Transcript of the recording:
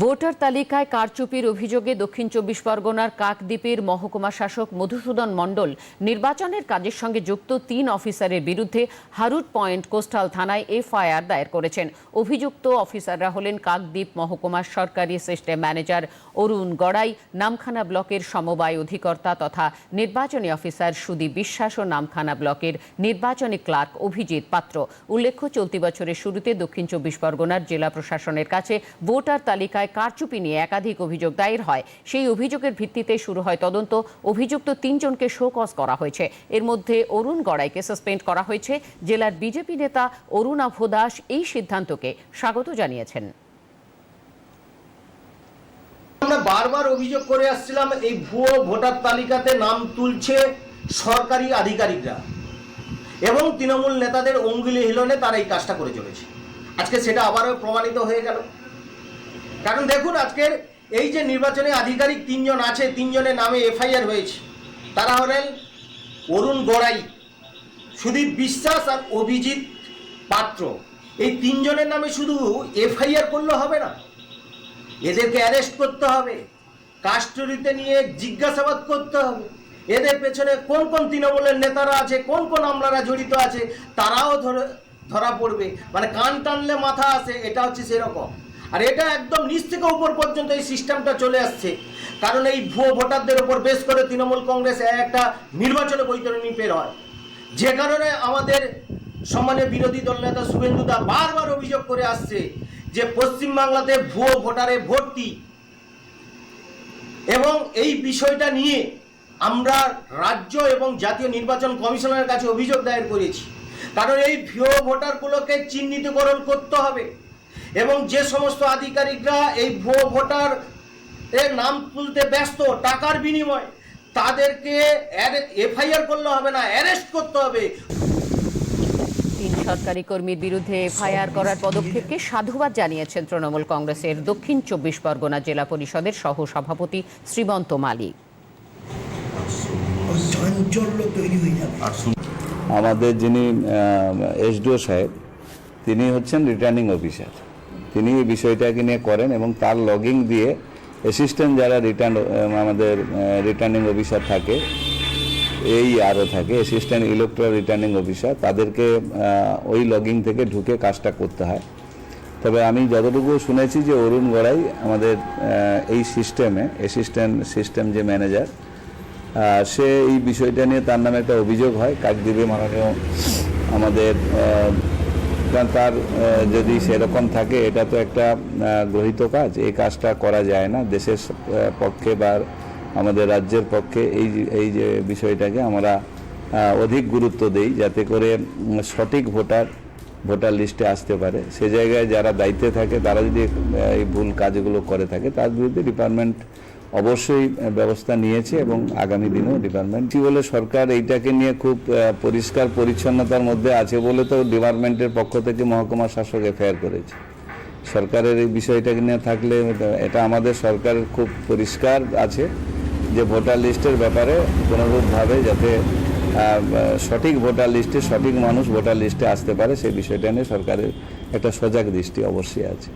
Voter তালিকায় কারচুপির অভিযোগে দক্ষিণ চব্বিশ পরগনার কাকদ্বীপের মহকুমা শাসক মধুসূদন মণ্ডল নির্বাচনের কাজের সঙ্গে যুক্ত তিন অফিসারের বিরুদ্ধে হারুট পয়েন্ট কোস্টাল থানায় এফআইআর দায়ের করেছেন। অভিযুক্ত অফিসাররা হলেন কাকদ্বীপ মহকুমার সরকারি সিস্টেম ম্যানেজার অরুণ গড়াই, নামখানা ব্লকের সমবায় অধিকর্তা তথা নির্বাচনী অফিসার সুদীপ বিশ্বাস ও নামখানা ব্লকের নির্বাচনী ক্লার্ক অভিজিৎ পাত্র। উল্লেখ্য, চলতি বছরের শুরুতে দক্ষিণ চব্বিশ পরগনার জেলা প্রশাসনের কাছে ভোটার তালিকায় কারচুপি নিয়ে একাধিক অভিযোগ দায়ের হয়। সেই অভিযোগের ভিত্তিতে শুরু হয় তদন্ত। অভিযুক্ত তিনজনকে শোকজ করা হয়েছে। এর মধ্যে অরুণ গড়াইকে সাসপেন্ড করা হয়েছে। জেলার বিজেপি নেতা অরুণাভ দাস এই সিদ্ধান্তকে স্বাগত জানিয়েছেন। আমরা বারবার অভিযোগ করে আসছিলাম, এই ভুয়ো ভোটার তালিকাতে নাম তুলছে সরকারি আধিকারিকরা। এবং তৃণমূল নেতাদের অঙ্গুলি হিলনে তারা এই কাজটা করে চলেছে। আজকে সেটা আবারও প্রমাণিত হয়ে গেল। কারণ দেখুন আজকের এই যে নির্বাচনে আধিকারিক তিনজন আছে, তিনজনের নামে এফআইআর হয়েছে। তারা হলেন অরুণ গড়াই, সুদীপ বিশ্বাস আর অভিজিৎ পাত্র। এই তিনজনের নামে শুধু এফআইআর করলে হবে না, এদেরকে অ্যারেস্ট করতে হবে কাস্টডিতে নিয়ে জিজ্ঞাসাবাদ করতে হবে। এদের পেছনে কোন কোন তৃণমূলের নেতারা আছে, কোন কোন আমলারা জড়িত আছে, তারাও ধরে ধরা পড়বে। মানে কান টানলে মাথা আসে, এটা হচ্ছে সেরকম। আর এটা একদম নিচ থেকে উপর পর্যন্ত এই সিস্টেমটা চলে আসছে। কারণ এই ভুয়ো ভোটারদের ওপর বেশ করে তৃণমূল কংগ্রেস একটা নির্বাচনে বৈতরণী বের হয়। যে কারণে আমাদের সম্মানীয় বিরোধী দল নেতা শুভেন্দু দা বারবার অভিযোগ করে আসছে যে পশ্চিমবাংলাতে ভুয়ো ভোটারে ভর্তি এবং এই বিষয়টা নিয়ে আমরা রাজ্য এবং জাতীয় নির্বাচন কমিশনের কাছে অভিযোগ দায়ের করেছি। কারণ এই ভুয়ো ভোটারগুলোকে চিহ্নিতকরণ করতে হবে। এবং যে সমস্ত আধিকারিকরা এই ভুয়ো ভোটার এর নাম তুলতে ব্যস্ত টাকার বিনিময় তাদেরকে এফআইআর করলে হবে না অ্যারেস্ট করতে হবে। তিন সরকারি কর্মীর বিরুদ্ধে এফআইআর করার পদক্ষেপকে সাধুবাদ জানিয়েছেন তৃণমূল কংগ্রেসের দক্ষিণ চব্বিশ পরগনা জেলা পরিষদের সহ সভাপতি শ্রীবন্ত মালী চাঞ্চল্য তৈরি হয়ে যাবে আমাদের যিনি এসডিও সাহেব তিনি হচ্ছেন রিটার্নিং অফিসার তিনি এই বিষয়টাকে নিয়ে করেন এবং তার লগিং দিয়ে অ্যাসিস্ট্যান্ট যারা রিটার্ন আমাদের রিটার্নিং অফিসার থাকে, এই আরও থাকে অ্যাসিস্ট্যান্ট ইলেকট্রাল রিটার্নিং অফিসার তাদেরকে ওই লগিং থেকে ঢুকে কাজটা করতে হয়। তবে আমি যতটুকু শুনেছি যে অরুণ গড়াই আমাদের এই সিস্টেমে অ্যাসিস্ট্যান্ট সিস্টেম যে ম্যানেজার সে এই বিষয়টা নিয়ে তার নামে একটা অভিযোগ হয়, কাকদ্বীপে মাননীয় আমাদের কারণ তার যদি সেরকম থাকে, এটা তো একটা গ্রহিত কাজ। এই কাজটা করা যায় না। দেশের পক্ষে বা আমাদের রাজ্যের পক্ষে এই এই যে বিষয়টাকে আমরা অধিক গুরুত্ব দেই, যাতে করে সঠিক ভোটার ভোটার লিস্টে আসতে পারে। সে জায়গায় যারা দায়িত্বে থাকে, তারা যদি এই ভুল কাজগুলো করে থাকে, তার বিরুদ্ধে ডিপার্টমেন্ট অবশ্যই ব্যবস্থা নিয়েছে এবং আগামী দিনেও ডিপার্টমেন্ট বলে, সরকার এইটাকে নিয়ে খুব পরিষ্কার পরিচ্ছন্নতার মধ্যে আছে বলে তো ডিপার্টমেন্টের পক্ষ থেকে মহকুমা শাসক এফআইআর করেছে। সরকারের এই বিষয়টাকে নিয়ে থাকলে এটা- আমাদের সরকারের খুব পরিষ্কার আছে যে ভোটার লিস্টের ব্যাপারে কোনোরূপভাবে যাতে সঠিক ভোটার লিস্টে সঠিক মানুষ ভোটার লিস্টে আসতে পারে, সেই বিষয়টা নিয়ে সরকারের একটা সজাগ দৃষ্টি অবশ্যই আছে।